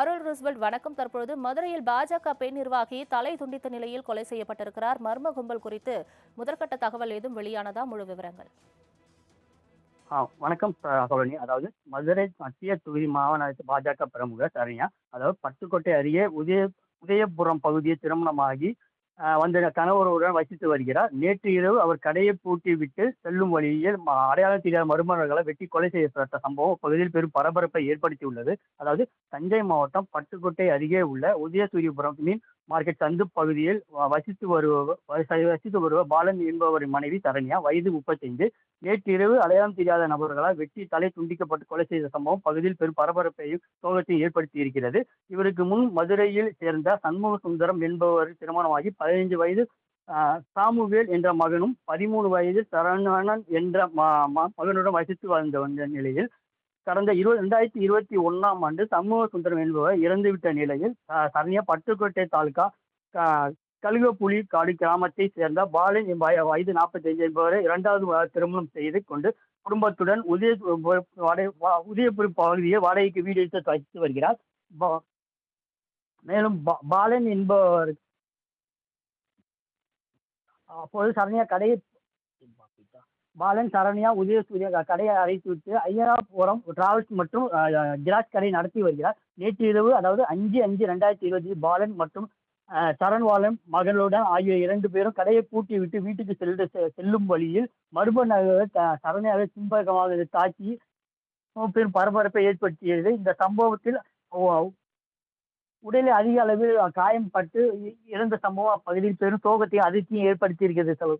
அருள் ருஸ்வெல்ட் வணக்கம். தற்பொழுது மதுரையில் பாஜக பெண் நிர்வாகி தலை துண்டித்த நிலையில் கொலை செய்யப்பட்டிருக்கிறார். மர்ம கும்பல் குறித்து முதற்கட்ட தகவல் ஏதும் வெளியானதா? முழு விவரங்கள். ஆ வணக்கம் சோழனி அதாவது மதுரை மத்திய தொகுதி மாவட்ட பாஜக பிரமுகர் சரியா? அதாவது பட்டுக்கோட்டை அருகே உதய உதயபுரம் பகுதியை திருமணமாகி வந்த கணவருடன் வசித்து வருகிறார். நேற்று இரவு அவர் கடையை பூட்டி விட்டு செல்லும் வழியில் அடையாளம் தெரியாத மருமகர்களை வெட்டி கொலை செய்யப்பட்ட சம்பவம் பகுதியில் பெரும் பரபரப்பை ஏற்படுத்தியுள்ளது. அதாவது தஞ்சை மாவட்டம் பட்டுக்கோட்டை அருகே உள்ள உதயசூரியபுரம் மீன் மார்க்கெட் சந்து பகுதியில் வசித்து வருபவர் வசித்து வருவர் பாலன் என்பவரின் மனைவி சரண்யா. வயது முப்பத்தைந்து. நேற்றிரவு அடையாளம் தெரியாத நபர்களால் வெட்டி தலை துண்டிக்கப்பட்டு கொலை செய்த சம்பவம் பகுதியில் பெரும் பரபரப்பையும் சோகத்தையும் ஏற்படுத்தி இருக்கிறது இவருக்கு முன் மதுரையில் சேர்ந்த சண்முக சுந்தரம் என்பவர் திருமணமாகி பதினைந்து வயது சாமுவேல் என்ற மகனும் பதிமூணு வயது சரணன் என்ற ம- ம- மகனுடன் வசித்து வாழ்ந்த வந்த நிலையில் கடந்த இருபது ரெண்டாயிரத்தி இருபத்தி ஒன்றாம் ஆண்டு சமூக சுந்தரம் என்பவர் இறந்துவிட்ட நிலையில் சரணியா சரண்யா பட்டுக்கோட்டை தாலுகா க- கழுகப்புலி காடு கிராமத்தை சேர்ந்த பாலன் என் வயது நாற்பத்தைந்து என்பவரை இரண்டாவது திருமணம் செய்து கொண்டு குடும்பத்துடன் உதய உதயபுரி வா- வாடகைக்கு வீடு எடுத்து வைத்து வருகிறார். பா- மேலும் பா- பாலன் என்பவர் அப்போது சரண்யா கடையை பாலன் சரண்யா உதயசூரிய க- கடையை அடைத்துவிட்டு ஐயனாபுரம் டிராவல்ஸ் மற்றும் ஜிராஜ் கடை நடத்தி வருகிறார். நேற்று இரவு அதாவது அஞ்சு அஞ்சு ரெண்டாயிரத்தி இருபது பாலன் மற்றும் அஹ், சரண்வாலன் மகளுடன் ஆகிய இரண்டு பேரும் கடையை பூட்டி விட்டு வீட்டுக்கு செல்ல செ- செல்லும் வழியில் மர்ம நகர் த- சரண்யாவை தாக்கி பெரும் பரபரப்பை ஏற்படுத்தியது. இந்த சம்பவத்தில் உடலில் அதிக அளவில் காயம் பட்டு இ- இறந்த சம்பவம் அப்பகுதியில் பெரும் சோகத்தையும் அதிர்ச்சியும் ஏற்படுத்தியிருக்கிறது.